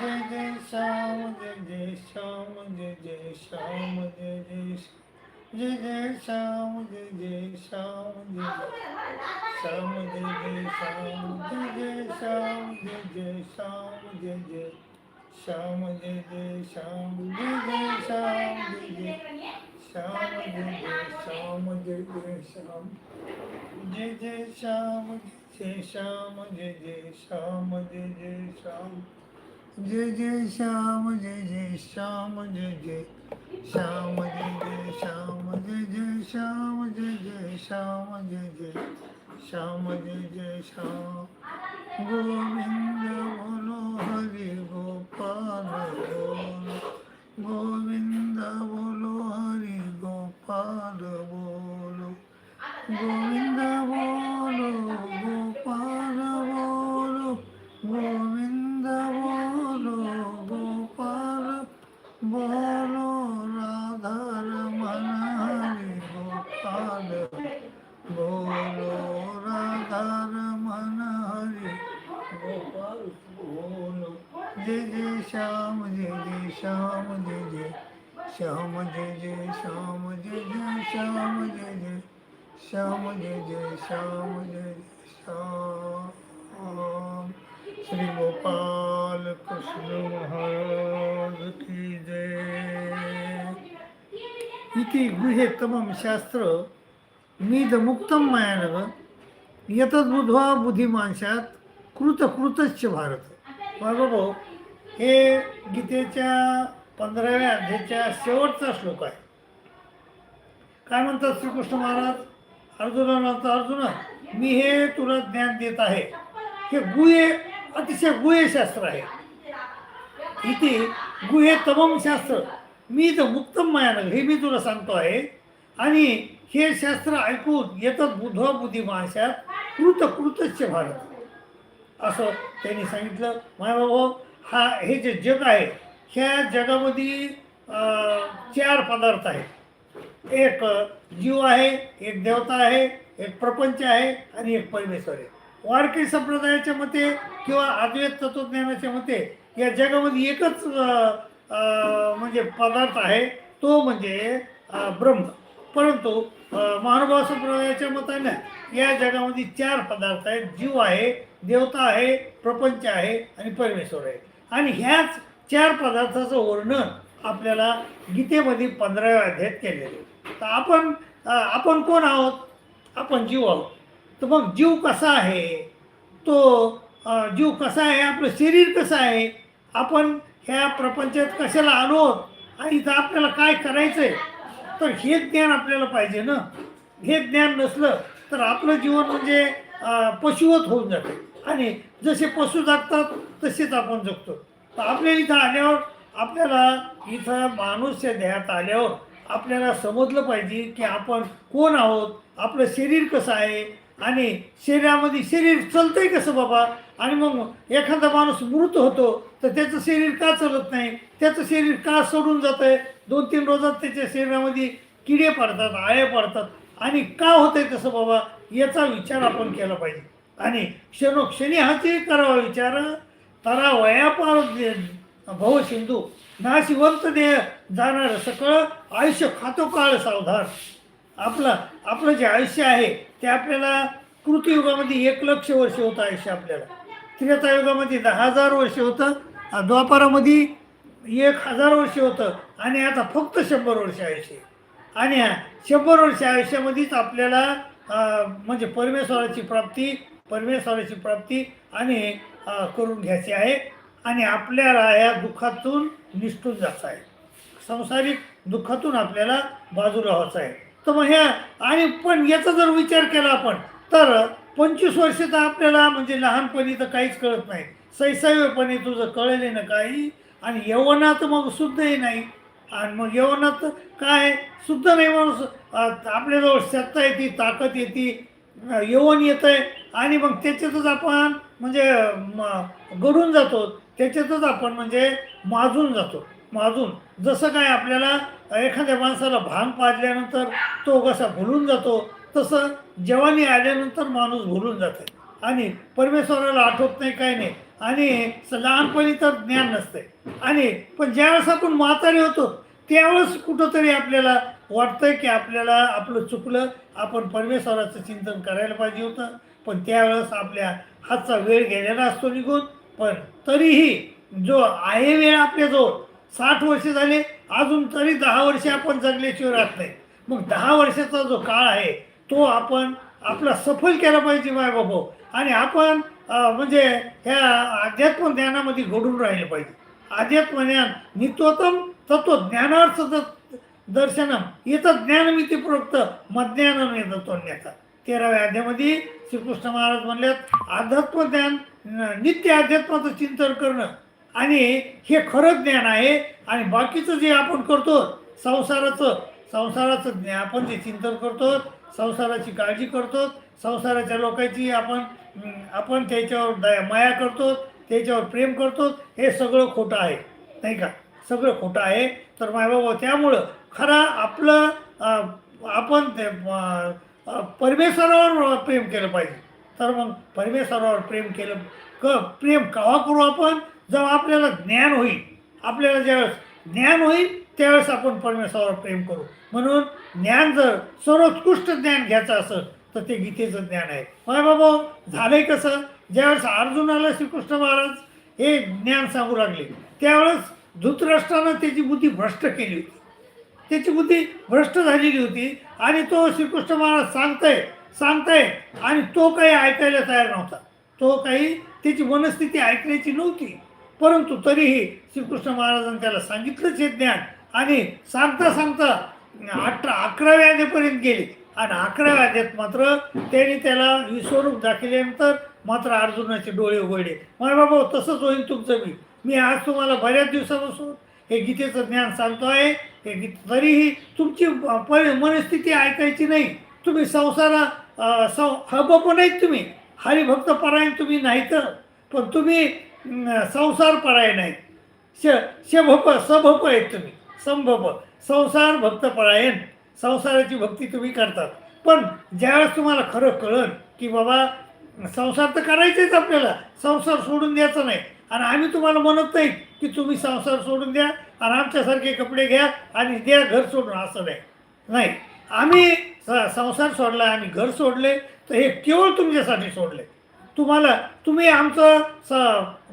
जय जय श्याम जय जय श्याम जय जय श्याम जय जय जय जय श्याम जय जय श्याम जय श्याम जय जय श्याम जय जय श्याम जय जय श्याम जय जय श्याम जय जय श्याम जय जय श्याम जय जय श्याम जय जय श्याम जय जय श्याम जय जय श्याम जय श्याम जय जय श्याम जय जय श्याम जय जय श्याम जय जय श्याम जय जय श्याम जय जय श्याम जय जय श्याम जय जय श्याम जय जय श्याम जय जय श्याम गोविंद बोलो हरि गोपाल बोलो गोविंद बोलो हरि गोपाल बोलो गोविंद श्याम जय श्याम श्री गोपाल कृष्ण महाराज की जय इति गृहे तमं शास्त्र मीदमुक्तं मायानग यतद्बुद्ध्वा बुद्धिमानशात कृतकृतश्च भारत। बाबा हे गीतेच्या पंधराव्या अध्यायाच्या शेवटचा श्लोक आहे। काय म्हणतात श्रीकृष्ण महाराज? अर्जुना अर्जुन अर्जुना मी हे तुला ज्ञान देत आहे. हे गुहे अतिशय गुहे शास्त्र आहे. इथे गुहे तमम शास्त्र मी तर मुक्तम मायानग हे मी तुला सांगतो आहे. आणि हे शास्त्र ऐकून येतात बुधवा बुद्धिमाशात कृत कृतस्य भारत. असं त्यांनी सांगितलं. मायाबाबा हा हे जे जग आहे ह्या जगामध्ये चार पदार्थ आहेत. एक जीव आहे एक देवता आहे एक प्रपंच आहे आणि एक परमेश्वर आहे. वारकरी संप्रदायाच्या मते किंवा अद्वैत तत्वज्ञानाच्या मते या जगामध्ये एकच म्हणजे पदार्थ आहे तो म्हणजे ब्रह्म. परंतु महानुभाव संप्रदायाच्या मताने या जगामध्ये चार पदार्थ आहेत. जीव आहे देवता आहे प्रपंच आहे आणि परमेश्वर आहे. आणि ह्याच चार पदार्थाचं वर्णन आपल्याला गीतेमध्ये पंधराव्या अध्यायात केलेलं आहे. तर आपण आपण कोण आहोत? आपण जीव आहोत. तर मग जीव कसा आहे? तो जीव कसा आहे? आपलं शरीर कसं आहे? आपण ह्या प्रपंचात कशाला आलो आहोत? आणि इथं आपल्याला काय करायचं आहे तर हे ज्ञान आपल्याला पाहिजे ना. हे ज्ञान नसलं तर आपलं जीवन म्हणजे पशुवत होऊन जातं. आणि जसे पशु जगतात तसेच आपण जगतो. तर आपल्या इथं आल्यावर आपल्याला इथं माणूसच्या देहात आल्यावर आपल्याला समजलं पाहिजे की आपण कोण आहोत आपलं शरीर कसं आहे आणि शरीरामध्ये शरीर चलतंय कसं बाबा? आणि मग एखादा माणूस मृत होतो तर त्याचं शरीर का चालत नाही? त्याचं शरीर का सोडून जातं आहे दोन तीन रोजात त्याच्या शरीरामध्ये किडे पडतात आळे पडतात. आणि का होतंय तसं बाबा? याचा विचार आपण केला पाहिजे. आणि क्षणोक्षणी हाचे करावा विचार. तरा वयापार भव सिंधू. नाशिवंत देह जाणार सकळ आयुष्य खातो काळ सावधान. आपलं आपलं जे आयुष्य आहे ते आपल्याला कृतयुगामध्ये एक लक्ष वर्ष होतं आयुष्य आपल्याला. त्रेतायुगामध्ये दहा हजार वर्ष होतं द्वापारामध्ये एक हजार वर्ष होतं आणि आता फक्त शंभर वर्ष आयुष्य. आहे. आणि शंभर वर्ष आयुष्यामध्येच आपल्याला म्हणजे परमेश्वराची प्राप्ती परमेश्वराची प्राप्ती आणि करून घ्यायची आहे. आणि आपल्याला या दुःखातून निष्ठून जायचं आहे. संसारिक दुःखातून आपल्याला बाजूला व्हायचं आहे. तर मग ह्या आणि पण याचा जर विचार केला आपण तर पंचवीस वर्ष तर आपल्याला म्हणजे लहानपणी तर काहीच कळत नाही. शैशवपणी तुझं कळले ना काही आणि यवनात मग सुद्धाही नाही. आणि मग यवनात काय? सुद्धा नाही माणूस. आपल्याजवळ सत्ता येते ताकद येते यवन येतं आहे आणि मग त्याच्यातच आपण म्हणजे म- गडून जातो. त्याच्यातच आपण म्हणजे माजून जातो. माजून. जसं काय आपल्याला एखाद्या माणसाला भांग पाजल्यानंतर तो कसा भुलून जातो तसं जवानी आल्यानंतर माणूस भुलून जाते. आणि परमेश्वराला आठवत नाही काही नाही. आणि लहानपणी तर ज्ञान नसते. आणि पण ज्यावेळेस आपण म्हातारे होतो त्यावेळेस कुठंतरी आपल्याला वाटतंय की आपल्याला आपलं चुकलं आपण परमेश्वराचं चिंतन करायला पाहिजे होतं. पण त्यावेळेस आपल्या हातचा वेळ गेलेला असतो निघून. पण तरीही जो आहे वेळ आपल्याजवळ साठ वर्ष झाले अजून तरी दहा वर्षे आपण जगल्याशिवाय राहत नाही. मग दहा वर्षाचा जो काळ आहे तो आपण आपला सफल केला पाहिजे माय बाबा. आणि आपण म्हणजे ह्या अध्यात्म ज्ञानामध्ये घडून राहिले पाहिजे. अध्यात्म ज्ञान नित्योत्तम तत्वज्ञानार्थ द- दर्शनम. येतं ज्ञानमिती प्रोक्त मज्ञानम येतं अन्यथा तेराव्या अध्यामध्ये श्रीकृष्ण महाराज म्हणल्यात अध्यात्मज्ञान न- नित्य अध्यात्माचं चिंतन करणं. आणि हे खरं ज्ञान आहे आणि बाकीचं जे आपण करतो संसाराचं संसाराचं ज्ञान आपण जे चिंतन करतो संसाराची काळजी करतो संसाराच्या लोकांची आपण आपण त्याच्यावर दया माया करतो त्याच्यावर प्रेम करतो हे सगळं खोटं आहे. नाही का? सगळं खोटं आहे. तर मायबाबा त्यामुळं खरा आपलं आपण ते परमेश्वरावर प्रेम केलं पाहिजे. तर मग परमेश्वरावर प्रेम केलं क प्रेम कवा करू आपण? जेव्हा आपल्याला ज्ञान होईल आपल्याला ज्यावेळेस ज्ञान होईल त्यावेळेस आपण परमेश्वरावर प्रेम करू. म्हणून ज्ञान जर सर्वोत्कृष्ट ज्ञान घ्यायचं असेल तर ते गीतेचं ज्ञान आहे. माय बाबा झालंय कसं? ज्यावेळेस अर्जुनाला श्रीकृष्ण महाराज हे ज्ञान सांगू लागले. त्यावेळेस धृतराष्ट्रानं त्याची बुद्धी भ्रष्ट केली होती. त्याची बुद्धी भ्रष्ट झालेली होती. आणि तो श्रीकृष्ण महाराज सांगताय सांगताय आणि तो काही ऐकायला तयार नव्हता. तो काही त्याची मनस्थिती ऐकण्याची नव्हती. परंतु तरीही श्रीकृष्ण महाराजांनी त्याला सांगितलंच हे ज्ञान. आणि सांगता सांगता अठरा अकराव्या अध्यापर्यंत गेले. आणि अकराव्या अध्यात मात्र त्यांनी त्याला विश्वरूप दाखवल्यानंतर मात्र अर्जुनाचे डोळे उघडले. मला बाबा तसंच होईल तुमचं मी मी आज तुम्हाला बऱ्याच दिवसापासून हे गीतेचं ज्ञान सांगतो आहे तरीही तुमची पर मनस्थिती ऐकायची नाही. तुम्ही संसारा सं सं हबप नाहीत तुम्ही. हरिभक्त परायण तुम्ही नाही तर पण तुम्ही संसार परायण नाहीत श शभप सभप आहेत तुम्ही. संभप. संसार भक्त परायण. संसाराची भक्ती तुम्ही करतात. पण ज्यावेळेस तुम्हाला खरं कळन की बाबा संसार तर करायचेच आपल्याला. संसार सोडून द्यायचा नाही. आणि आम्ही तुम्हाला म्हणत नाही की तुम्ही संसार सोडून द्या. आणि आमच्यासारखे कपडे घ्या आणि द्या घर सोडून असं नाही. नाही आम्ही स- संसार सोडला आम्ही घर सोडले तर हे केवळ तुमच्यासाठी सोडले. तुम्हाला तुम्ही आमचं स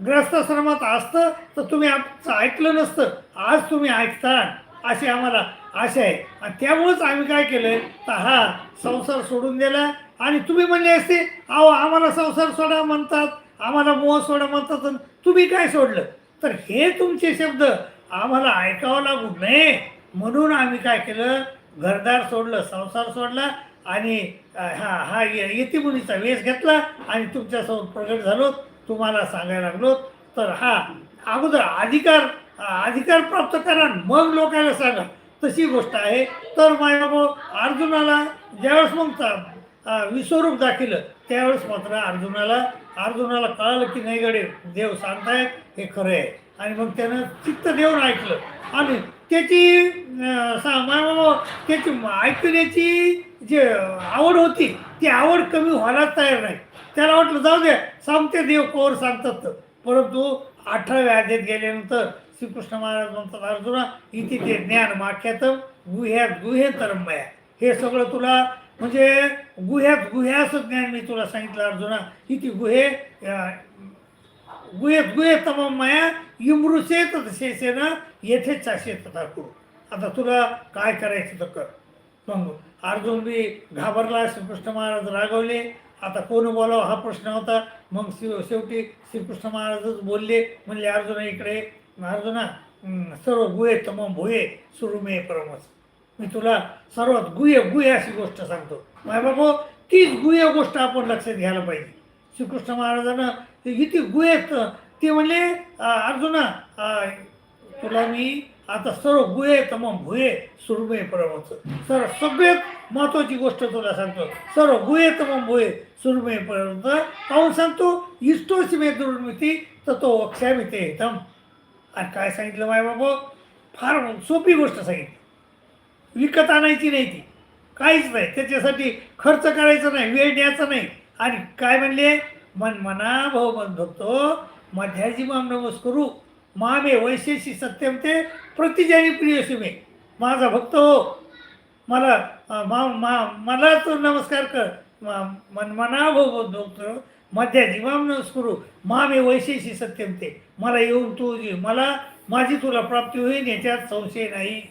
ग्रस्थाश्रमात असतं तर तुम्ही आमचं ऐकलं नसतं. आज तुम्ही ऐकता अशी आम्हाला आशा आहे. आणि त्यामुळंच आम्ही काय केलं तर हा संसार सोडून दिला. आणि तुम्ही म्हणले असते अहो आम्हाला संसार सोडा म्हणतात आम्हाला मोह सोडा म्हणतात आणि तुम्ही काय सोडलं? तर हे तुमचे शब्द आम्हाला ऐकावं लागू नये. म्हणून आम्ही काय केलं? घरदार सोडलं संसार सोडला आणि हा हा ये- यतिमुनीचा वेश घेतला आणि तुमच्यासमोर प्रगट झालो. तुम्हाला सांगायला लागलो. तर हा अगोदर अधिकार अधिकार प्राप्त करा मग लोकांना सांगा. तशी गोष्ट आहे. तर मायबाबा अर्जुनाला ज्यावेळेस मग विश्वरूप दाखिलं त्यावेळेस मात्र अर्जुनाला अर्जुनाला कळालं की नाही गडे देव सांगतायत हे खरं आहे. आणि मग त्यानं चित्त देऊन ऐकलं. आणि त्याची सा त्याची ऐकण्याची जी आवड होती ती आवड कमी व्हायलाच तयार नाही. त्याला वाटलं जाऊ दे सांगते देव कोर सांगतात. तर. परंतु अठराव्या आधीत गेल्यानंतर श्रीकृष्ण महाराज म्हणतात अर्जुना इथे ते ज्ञान माख्यात गुह्यात गुहेतरमया हे सगळं तुला म्हणजे गुह्यात गुह्याचं ज्ञान मी तुला सांगितलं अर्जुना. इथे गुहे अं, गुहेत गुहे तमाम माया इमृषे शेषेन येथे चाशे तथा करू आता तुला काय करायचं तर कर. मग अर्जुन बी घाबरला श्रीकृष्ण महाराज रागवले. आता कोण बोलावं हा प्रश्न होता. मग शिव शेवटी श्रीकृष्ण महाराजच बोलले म्हणले अर्जुना इकडे अर्जुना सर्व गुहे तम भुये सुरुमे परमस. मी तुला सर्वात गुहे गुहे अशी गोष्ट सांगतो. माय बाबा तीच गुहे गोष्ट आपण लक्षात घ्यायला पाहिजे. श्रीकृष्ण महाराजांना इथे किती गुहेत ते म्हणले अर्जुना तुला मी आता सर्व गुहे तमाम भुये सुरमे परमच सर सगळ्यात महत्त्वाची गोष्ट तुला सांगतो. सर्व गुहे तमाम भुये सुरमे परमच काहून सांगतो? इष्टोशी मे दुर्मिती तर तो वक्षामी ते हितम. आणि काय सांगितलं माय बाबा? फार सोपी गोष्ट सांगितली. विकत आणायची नाही ती. काहीच नाही. त्याच्यासाठी खर्च करायचा नाही. वेळ द्यायचा नाही. आणि काय म्हणले? मन मना भाऊ मन भक्तो मध्याजी माम नमस्करू. मामे वैशेषी सत्यम ते प्रतिजानी प्रिय सुमे. माझा भक्त हो. मला मा मा मला तो नमस्कार कर. मा- मन मना भाऊ मन भक्तो मध्याजी माम नमस्करू. मामे वैशेषी सत्यम ते. मला येऊन तू मला माझी तुला प्राप्ती होईल याच्यात संशय नाही.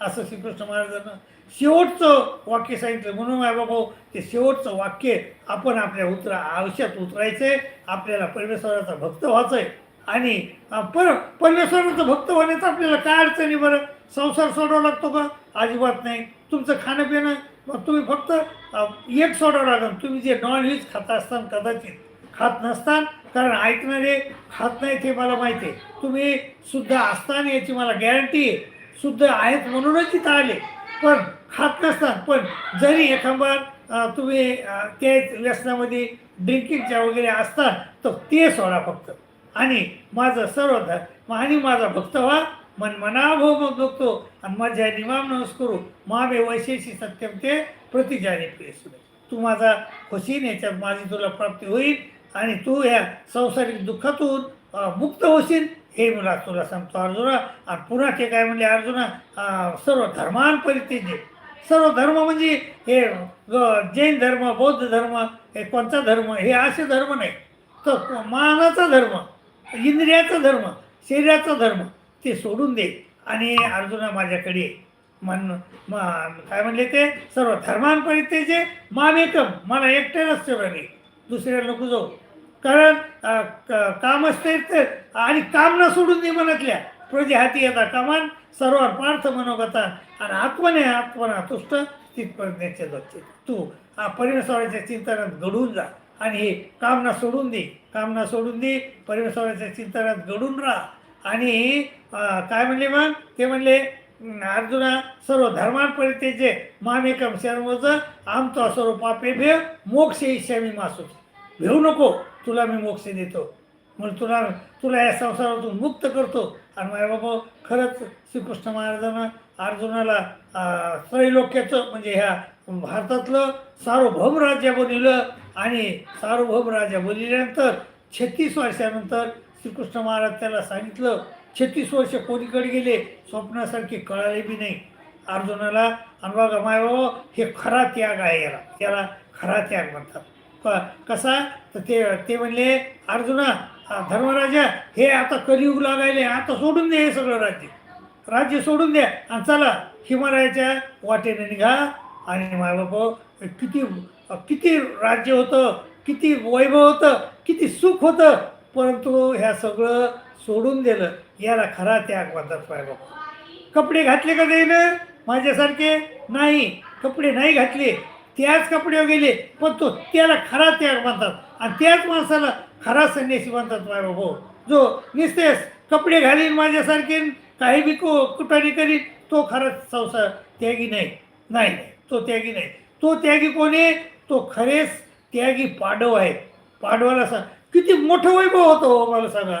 असं श्रीकृष्ण महाराजांना शेवटचं वाक्य सांगितलं. म्हणून आहे बाबा ते शेवटचं वाक्य आपण आपल्या उतरा आयुष्यात उतरायचं आहे आपल्याला परमेश्वराचा भक्त व्हायचं आहे आणि पर परमेश्वराचं भक्त होण्याचं आपल्याला काय अडचणी बरं? संसार सोडावा लागतो का? अजिबात नाही. तुमचं खाणं पिणं मग तुम्ही फक्त एक सोडावं लागेल. तुम्ही जे नॉनव्हेज खात असताना कदाचित खात नसतान कारण ऐकणारे खात नाही ते मला माहिती आहे. तुम्ही सुद्धा असताना याची मला गॅरंटी आहे. शुद्ध आहेत म्हणूनच तिथं आले. पण खात नसतात. पण जरी एखांबार तुम्ही ते व्यसनामध्ये ड्रिंकिंगच्या वगैरे असतात तर ते सोडा फक्त. आणि माझं सर्व ध- आणि माझा भक्त व्हा मन मनाभो मग बघतो आणि माझ्या निमाम नमस्करू. मामे वैशेषी सत्यम ते प्रतिजाने प्रिय तू माझा खुशीन याच्यात माझी तुला प्राप्ती होईल आणि तू ह्या संसारिक दुःखातून मुक्त होशील. हे मला तुला सांगतो अर्जुना आणि पुन्हा ते काय म्हणले अर्जुना सर्व धर्मान परित्यजे सर्व धर्म म्हणजे हे ग- जैन धर्म बौद्ध धर्म हे कोणता धर्म? हे असे धर्म नाही. तर मानाचा धर्म इंद्रियाचा धर्म शरीराचा धर्म ते सोडून दे. आणि अर्जुना माझ्याकडे ये. मन म काय म्हणले ते? सर्व धर्मान मामेकम मला एकट्यालाच ठेवलं नाही दुसऱ्याला नको जाऊ. कारण अ, क- काम तर आणि काम न सोडून दे मनातल्या प्रजे हाती येता कामान सर्व पार्थ मनोगता आणि आत्मने आत्मना तुष्ट तिथपर्यंतच्या दच्चे तू हा परमेश्वराच्या चिंतनात घडून जा आणि हे कामना सोडून दे कामना सोडून दे परमेश्वराच्या चिंतनात घडून राहा. आणि काय म्हणले मग? ते म्हणले अर्जुना सर्व धर्मान परित्यजे मामेकम शर्मचं आमचा सर्व पापे भेव मोक्ष इच्छामी मासूच भेऊ नको तुला मी मोक्ष देतो. म्हणून तुला तुला या संसारातून मुक्त करतो. आणि माझ्या बाबा खरंच श्रीकृष्ण महाराजांना अर्जुनाला त्रैलोक्याचं म्हणजे ह्या भारतातलं सार्वभौम राज्य बनविलं. आणि सार्वभौम राज्य बनविल्यानंतर छत्तीस वर्षानंतर श्रीकृष्ण महाराज त्याला सांगितलं छत्तीस वर्ष कोणीकडे गेले? स्वप्नासारखे कळाले बी नाही. अर्जुनाला आणि बघा माय बाबा हे खरा त्याग आहे याला. त्याला खरा त्याग म्हणतात. क- कसा? तर ते ते म्हणले अर्जुना धर्मराजा हे आता कलियुग लागायले आता सोडून द्या हे सगळं राज्य. राज्य सोडून द्या आणि चला हिमालयाच्या वाटेने निघा. आणि माय बाबा किती किती राज्य होतं किती वैभव होतं किती सुख होतं परंतु ह्या सगळं सोडून दिलं. याला खरा त्याग म्हणतात माय बाबा कपडे घातले का देईन? माझ्यासारखे? नाही. कपडे नाही घातले. त्याच कपडे गेले पण तो त्याला खरा त्याग म्हणतात. आणि त्याच माणसाला खरा संन्यासी म्हणतात माय जो निस्तेस कपडे घालीन माझ्यासारखे काही बी को कुठाने करीन तो खरंच संसार त्यागी नाही. नाही नाही. तो त्यागी नाही. तो त्यागी कोण? आहे तो खरेच त्यागी पाडव आहे. पाडवाला सांग किती मोठं वैभव होतं हो मला सांगा.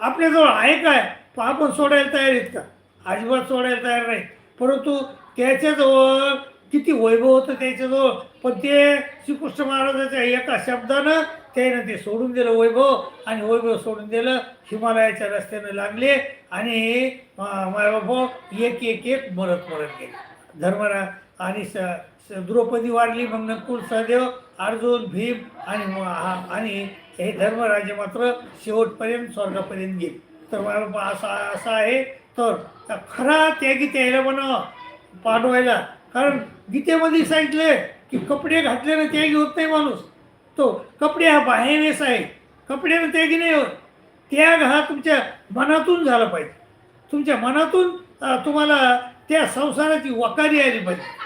आपल्याजवळ आहे काय? पण आपण सोडायला तयार आहेत का? अजिबात सोडायला तयार नाही. परंतु त्याच्याजवळ किती वैभव होतं त्याच्याजवळ. पण ते श्रीकृष्ण महाराजाच्या एका शब्दानं त्यानं ते सोडून दिलं वैभव आणि वैभव सोडून दिलं. हिमालयाच्या रस्त्यानं लागले आणि मायबाबा एक एक एक मरत मरत गेले. धर्मरा आणि स स- द्रौपदी वाढली मग नकुल सहदेव अर्जुन भीम आणि हा- आणि हे धर्मराजे मात्र शेवटपर्यंत स्वर्गापर्यंत गेले. तर बाबा असा असा आहे. तर खरा त्यागी त्याला म्हणावा पाठवायला. कारण गीतेमध्ये सांगितले की कपडे घातल्यानं त्यागी होत नाही माणूस. तो कपडे हा बाह्यवेश आहे. कपड्यानं त्यागी नाही होत त्याग हा तुमच्या मनातून झाला पाहिजे. तुमच्या मनातून तुम्हाला त्या संसाराची वकारी आली पाहिजे.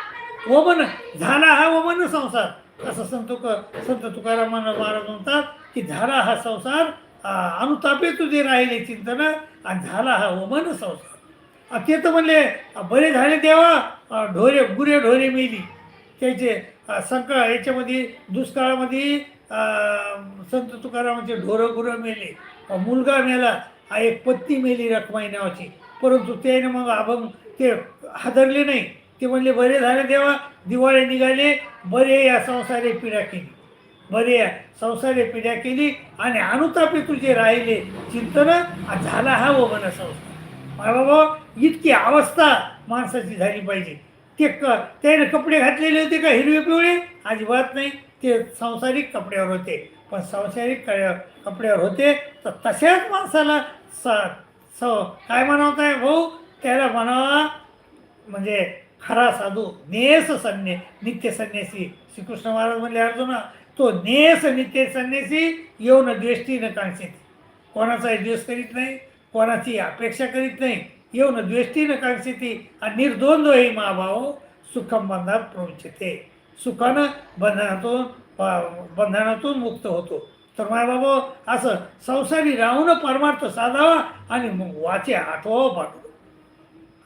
वमन झाला हा वमन संसार. असं संत संत तुकाराम महाराज म्हणतात की झाला हा संसार अनुतापे तुझे राहिले चिंतन आणि झाला हा वमन संसार. ते तर म्हणले बरे झाले देवा ढोरे गुरे ढोरे मेली. त्याचे अ, याच्यामध्ये दुष्काळामध्ये संत तुकारामांचे ढोरं गुरं मेले. मुलगा मेला एक पत्ती मेली रखमाई नावाची. परंतु त्याने मग अभंग ते हादरले नाही. ते म्हणले बरे झाले तेव्हा दिवाळे निघाले बरे या संसारे पिढ्या केली. बरे या संसारे पिढ्या केली आणि अनुतापे तुझे राहिले चिंतन झाला हा वो मन संसार बाबा इतकी अवस्था माणसाची झाली पाहिजे. ते क त्याने कपडे घातलेले होते का हिरवे पिवळे? अजिबात नाही. ते सांसारिक कपड्यावर होते. पण सांसारिक क- कपड्यावर होते तर तशाच माणसाला स स काय म्हणावत आहे भाऊ? त्याला म्हणावा म्हणजे खरा साधू नेस संन्या नित्य संन्यासी. श्रीकृष्ण महाराज म्हणले अर्जुना तो नेस नित्य संन्यासी येऊन द्वेष्टी न कांक्षित. कोणाचाही द्वेष करीत नाही कोणाची अपेक्षा करीत नाही येऊन द्वेष्टी न कांक्षिती आणि निर्द्वंद्व महाभाव सुखम बंधात प्रवचिते सुखानं बंधनातून बंधनातून मुक्त होतो तर माय बाबा असं संसारी राहून परमार्थ साधावा आणि मग वाचे आठवावं पाठवा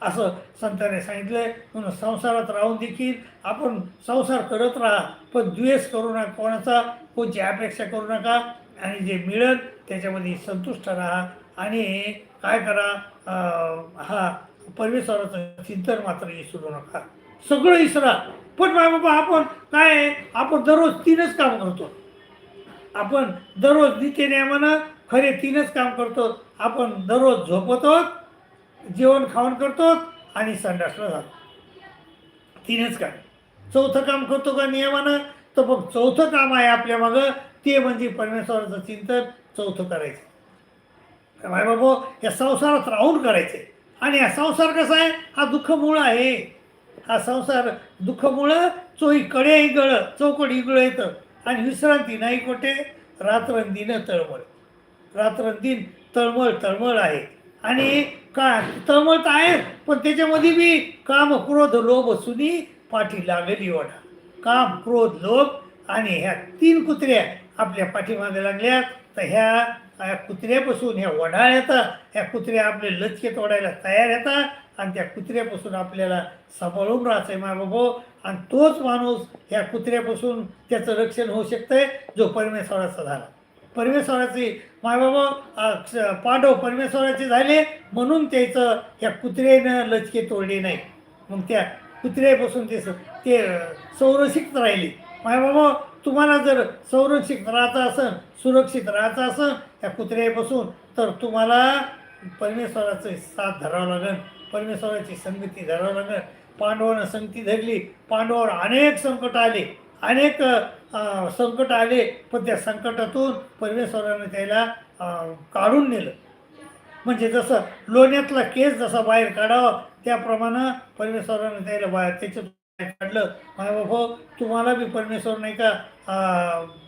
असं संतांनी सांगितलंय म्हणून संसारात राहून देखील आपण संसार करत राहा पण द्वेष करू नका कोणाचा कोणची अपेक्षा करू नका आणि जे मिळेल त्याच्यामध्ये संतुष्ट राहा आणि काय करा? हा परमेश्वराचं चिंतन मात्र विसरू नका. सगळं विसरा पण माय बाबा आपण काय आहे, आपण दररोज तीनच काम करतो. आपण दररोज नित्यनियमानं खरे तीनच काम करतो. आपण दररोज झोपतो जेवण खावण करतो आणि संडासला जातो. तीनच काम. चौथं काम करतो का नियमानं? तर मग चौथं काम आहे आपल्या मागं. ते म्हणजे परमेश्वराचं चिंतन. चौथं करायचं. माय बाबा या संसारात राहून करायचे. आणि हा संसार कसा आहे? हा दुःखमुळं आहे. हा संसार दुःखमुळं चोई कडे गळ चौकट इगळ येतं. आणि विश्रांती नाही कोठे? रात्रंदिन तळमळ. रात्रंदिन तळमळ तळमळ आहे. आणि का तळमळ तर आहे पण त्याच्यामध्ये बी काम क्रोध लोभ सुनी पाठी लागली ओढा काम क्रोध लोभ आणि ह्या तीन कुत्र्या आपल्या पाठीमागे लागल्या तर ह्या या कुत्र्यापासून ह्या वढाळ येतात ह्या कुत्र्या आपले लचके तोडायला तयार येतात आणि त्या कुत्र्यापासून आपल्याला सांभाळून राहायचं आहे बाबा. आणि तोच माणूस ह्या कुत्र्यापासून त्याचं रक्षण होऊ शकतंय जो परमेश्वराचा झाला. परमेश्वराचे मायबाबा क्ष- पांडव परमेश्वराचे झाले म्हणून त्याचं ह्या कुत्र्यानं लचके तोडले नाही मग त्या कुत्र्यापासून ते ते संरक्षित राहिले. मायबाबा तुम्हाला जर संरक्षित राहायचं असेल सुरक्षित राहायचं असेल त्या कुत्र्यापासून तर तुम्हाला परमेश्वराचं साथ धरावं लागेल. परमेश्वराची संगती धरावं लागेल. पांडवानं संगती धरली पांडवावर अनेक संकट आले अनेक संकट आले पण त्या संकटातून परमेश्वरानं त्याला काढून नेलं. म्हणजे जसं लोण्यातला केस जसा बाहेर काढावा त्याप्रमाणे परमेश्वरानं त्याला बाहेर त्याच्यातून काढलं. बाबा तुम्हाला बी परमेश्वर नाही का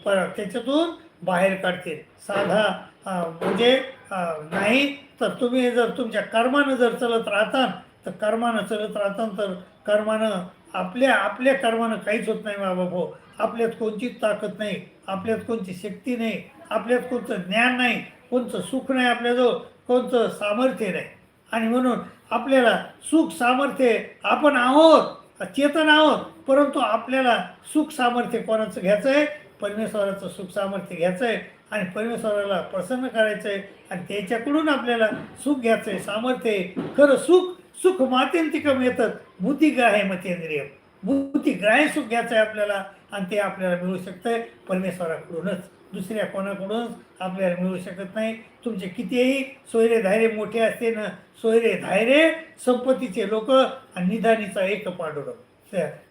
पर त्याच्यातून बाहेर काढते साधा म्हणजे नाही तर तुम्ही जर तुमच्या कर्मानं जर चलत राहता तर कर्मानं चलत राहता तर कर्मानं आपल्या आपल्या कर्मानं काहीच होत नाही मा बाबा आपल्यात कोणतीच ताकद नाही आपल्यात कोणती शक्ती नाही आपल्यात कोणतं ज्ञान नाही कोणतं सुख नाही आपल्याजवळ कोणतं सामर्थ्य नाही. आणि म्हणून आपल्याला सुख सामर्थ्य आपण आहोत. चेतन आहोत परंतु आपल्याला सुख सामर्थ्य कोणाचं घ्यायचं आहे परमेश्वराचं सुख सामर्थ्य घ्यायचं आहे आणि परमेश्वराला प्रसन्न करायचं आहे आणि त्याच्याकडून आपल्याला सुख घ्यायचं आहे सामर्थ्य. खरं सुख सुख मातेंतिकम येतं बुद्धिग्राहे मतेंद्रिय. बुद्धिग्राहे सुख घ्यायचं आहे आपल्याला आणि ते आपल्याला मिळू शकतं आहे परमेश्वराकडूनच. दुसऱ्या कोणाकडूनच आपल्याला मिळू शकत नाही. तुमचे कितीही सोयरे धायरे मोठे असते ना सोयरे धायरे संपत्तीचे लोक आणि निधानीचा एक पांडुरंग.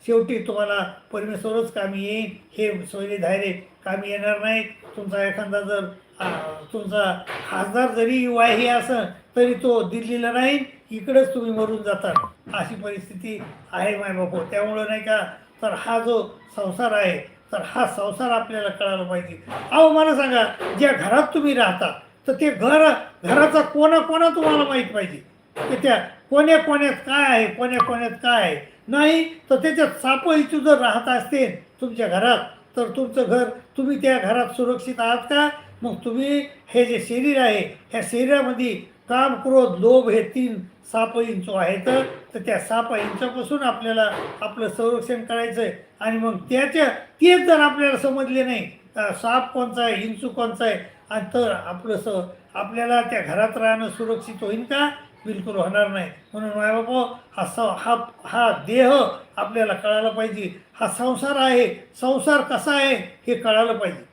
शेवटी तुम्हाला परमेश्वरच कामी येईल हे सोयरे धायरे कामी येणार नाही तुमचा एखादा जर तुमचा खासदार जरी वाही असं तरी तो दिल्लीला नाही इकडेच तुम्ही मरून जाता. अशी परिस्थिती आहे माय बापू त्यामुळं नाही का तर हा जो संसार आहे तर हा संसार आपल्याला कळायला पाहिजे. अहो मला सांगा ज्या घरात तुम्ही राहता तर ते घर घराचा कोणा कोणा तुम्हाला माहीत पाहिजे? की त्या कोण्या कोण्यात काय आहे कोण्या कोण्यात काय आहे? नाही तर त्याच्यात सापळीची जर राहत असतील तुमच्या घरात तर तुमचं घर तुम्ही त्या घरात सुरक्षित आहात का? मग तुम्ही हे जे शरीर आहे ह्या शरीरामध्ये काम क्रोध लोभ हे तीन सापळींचो आहेत. तर त्या सापळींच्यापासून आपल्याला आपलं संरक्षण करायचं आहे आणि मग त्याच्या तेच जर आपल्याला समजले नाही साप कोणचा आहे हिंसू कोणचा आहे आणि तर आपलं स आपल्याला त्या घरात राहणं सुरक्षित होईल का? बिलकुल होणार नाही. म्हणून मायबापा हा स हा हा देह आपल्याला कळायला पाहिजे. हा संसार आहे. संसार कसा आहे हे कळायला पाहिजे.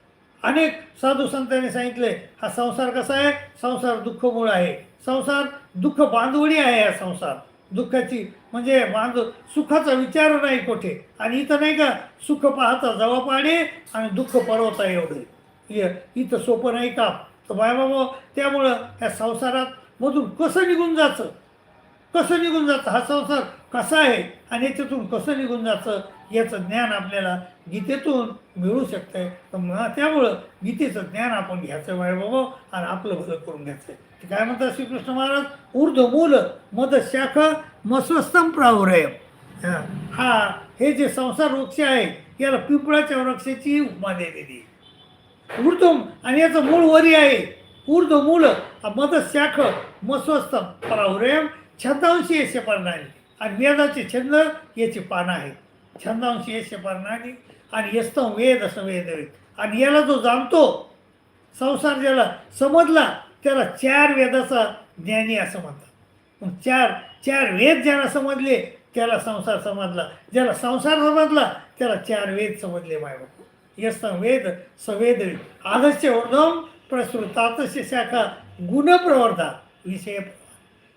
अनेक साधू संतांनी सांगितले हा संसार कसा आहे? संसार दुःखमूळ आहे. संसार दुःख बांधवणी आहे हा संसार. दुःखाची म्हणजे बांध सुखाचा विचार नाही कुठे. आणि इथं नाही का सुख पाहता जवा पाडे आणि दुःख परवता एवढे. इथं सोपं नाही का तर बाबा त्यामुळं त्या संसारात मधून कसं निघून जायचं कसं निघून जातं? हा संसार कसा आहे? आणि याच्यातून कसं निघून जातं? याचं ज्ञान आपल्याला गीतेतून मिळू शकतंय. तर मग त्यामुळं गीतेचं ज्ञान आपण घ्यायचं बाय बाबा आणि आपलं भलं करून घ्यायचं आहे ते काय म्हणतात श्रीकृष्ण महाराज? ऊर्ध्व मूल मद शाख मस्वस्तम प्रावरय हा हे जे संसार वृक्ष आहे याला पिंपळाच्या वृक्षाची उपमा दिलेली. ऊर्ध्व आणि याचं मूळ वरी आहे. ऊर्ध्व मूल मद शाख मस्वस्तम प्रावरेम छंदांशी यश पारणारी आणि वेदाचे छंद याची पानं आहेत. छंदांशी यश पारणारी आणि यस्तम वेद असं वेद आणि याला जो जाणतो संसार ज्याला समजला त्याला चार वेदाचा ज्ञानी असं म्हणतात. मग चार चार वेद ज्याला समजले त्याला संसार समजला. ज्याला संसार समजला त्याला चार वेद समजले मायबाप यस्तम वेद सवेद आदर्श वर्धम प्रसृतातस्य शाखा गुणप्रवर्धा विषय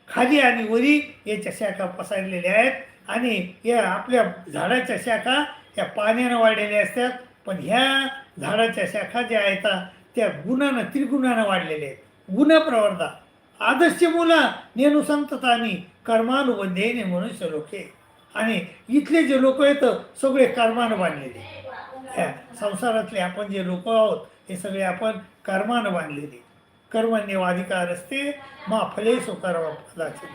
खाली आणि वरी याच्या शाखा पसरलेल्या आहेत आणि या आपल्या झाडाच्या शाखा या पाण्यानं वाढलेल्या असतात. पण ह्या झाडाच्या शाखा ज्या आहेत त्या गुणानं त्रिगुणानं वाढलेल्या आहेत. गुणप्रवर्धा आदर्श నేను नेनुसंततानी कर्मानुबंधेने मनुष्य लोके आणि इथले जे लोक आहेत सगळे कर्मानं बांधलेले संसारातले आपण जे लोक आहोत हे सगळे आपण कर्मानं बांधलेले कर्मण्य अधिकार असते मा फले सो कर्म फलाचे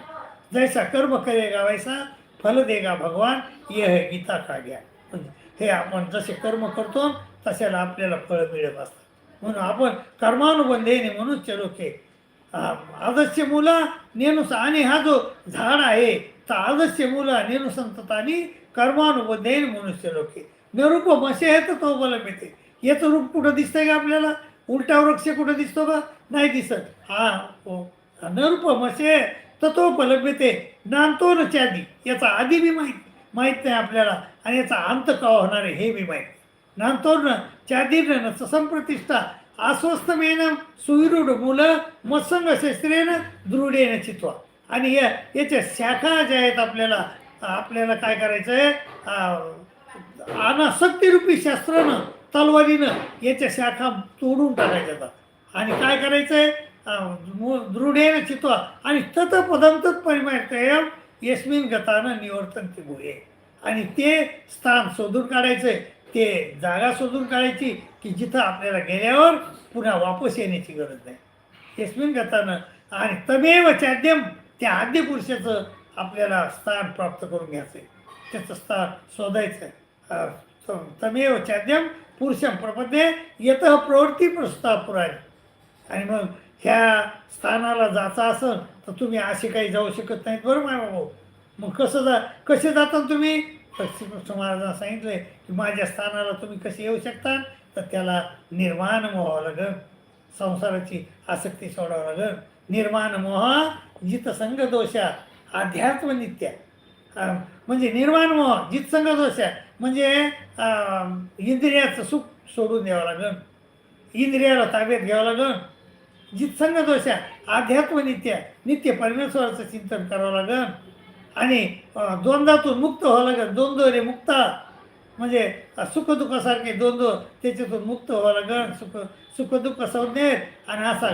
जैसा कर्म करेगा वैसा फल देगा भगवान ये है गीता का ज्ञान हे आपण जसे कर्म करतो तशाला आपल्याला फळ मिळत असतात म्हणून आपण कर्मानुबंधेने मनुष्य लोके आदर्श मुला नेनुस आणि हा जो झाड आहे तर आदर्श मुला नेनुसंततानी कर्मानुबंधेने मनुष्य लोके निरूप मसे आहे तर तो बल मिळते याचं रूप कुठं दिसतंय का आपल्याला? उलटा वृक्ष कुठं दिसतो का? नाही दिसत. हा हो. नरूप मसे तर तो फलभ्यते नांतो न चादी. याचा आधी बी माहीत माहीत नाही आपल्याला. आणि याचा अंत का होणार आहे हे बी माहीत नांतो न चादीन संप्रतिष्ठा सुविरूढ मुलं मत्संग शस्त्रेन दृढेन चित्वा. आणि या याच्या शाखा ज्या आहेत आपल्याला आपल्याला काय करायचं आहे अनासक्तीरूपी शास्त्रानं तलवारीनं याच्या शाखा तोडून टाकायच्या आणि काय करायचं आहे दृढेन चित्वा. आणि तत पदंतच परिमायम यस्मिन गतानं निवर्तन ते आणि ते स्थान शोधून काढायचं ते जागा शोधून काढायची की जिथं आपल्याला गेल्यावर पुन्हा वापस येण्याची गरज नाही. यस्मिन गतानं आणि तमेव चाद्यम त्या आद्यपुरुषाचं आपल्याला स्थान प्राप्त करून घ्यायचं आहे त्याचं स्थान शोधायचं आहे तमेव चाद्यम पुरुषम प्रपदे येत प्रवृत्ती प्रस्ताव पुराणे आणि मग ह्या स्थानाला जायचं असेल तर तुम्ही असे काही जाऊ शकत नाहीत बरं माय भाऊ. मग कसं जा कसे जाता तुम्ही? तर श्रीकृष्ण महाराजांना सांगितले की माझ्या स्थानाला तुम्ही कसे येऊ शकता? तर त्याला निर्माण मोहावं लागेल. संसाराची आसक्ती सोडावं लागेल. निर्माण मोह जितसंग दोषा अध्यात्म नित्या. म्हणजे निर्माण मोह जितसंग दोषा म्हणजे इंद्रियाचं सुख सोडून द्यावं लागेल. इंद्रियाला ताब्यात घ्यावं लागेल. जितसंग दोषा अध्यात्म नित्य. नित्य परमेश्वराचं चिंतन करावं लागेल. आणि द्वंद्वातून मुक्त व्हावं लागेल. द्वंद्व रे मुक्ता म्हणजे सुखदुःखासारखे द्वंद्व त्याच्यातून मुक्त व्हावं लागेल. सुख सुखदुःख संज्ञेत आणि असा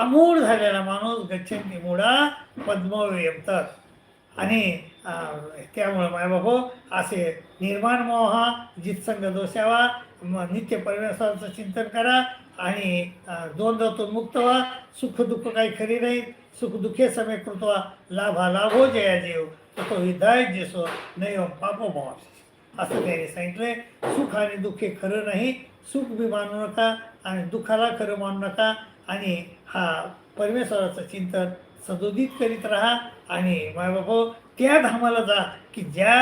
आमूळ झालेला माणूस गच्छंती मुळा पद्मव येतात आणि त्यामुळं त्यामुळं मायबाबो असे निर्माण मोहा जितसंग दोषावा नित्य परमेश्वराचं चिंतन करा. आणि अं, द्वंद्वातून मुक्त व्हा सुख दुःख काही खरी नाही सुख दुःखे समय कृत्वा लाभा लाभो जया जेव तो हिदाय जेसो नैव पापो भाव असं त्याने सांगितलंय सुख आणि दुःख हे खरं नाही सुख बी मानू नका आणि दुःखाला खरं मानू नका आणि हा परमेश्वराचं चिंतन सदोदित करीत राहा आणि मायबापो त्या धामाला जा की ज्या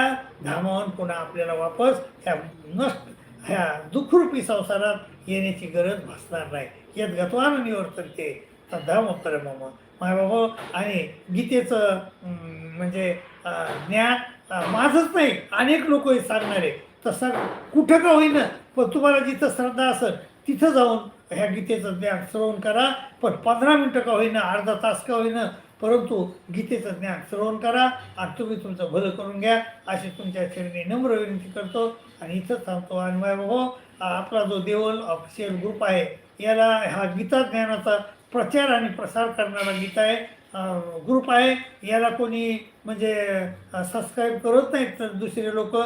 धामावर पुन्हा आपल्याला वापस त्या नष्ट ह्या दुःखरूपी संसारात येण्याची गरज भासणार नाही. यात गतवान निवर्तनते मग मम मायबाबा आणि गीतेचं म्हणजे ज्ञान माझंच नाही अनेक लोक हे सांगणारे तसं कुठं का होईना पण तुम्हाला जिथं श्रद्धा असेल तिथं जाऊन ह्या गीतेचं ज्ञान श्रवण करा. पण पंधरा मिनटं का होईना अर्धा तास का होईना परंतु गीतेचं ज्ञान श्रवण करा आणि तुम्ही तुमचं भलं करून घ्या. अशी तुमच्या शरीराने नम्र विनंती करतो. आणि इथं थांबतो. आणि माय बाबा आपला जो देवल ऑफिशियल ग्रुप आहे याला हा गीता ज्ञानाचा प्रचार आणि प्रसार करणारा गीता आहे ग्रुप आहे. याला कोणी म्हणजे सबस्क्राईब करत नाहीत तर दुसरे लोक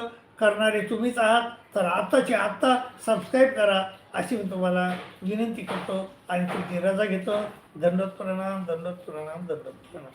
करणारे तुम्हीच आहात. तर आत्ताची आत्ता सबस्क्राईब करा अशी मी तुम्हाला विनंती करतो आणि तुमची रजा घेतो. दंडोत प्रणाम दंडोत प्रणाम दंडोत प्रणाम.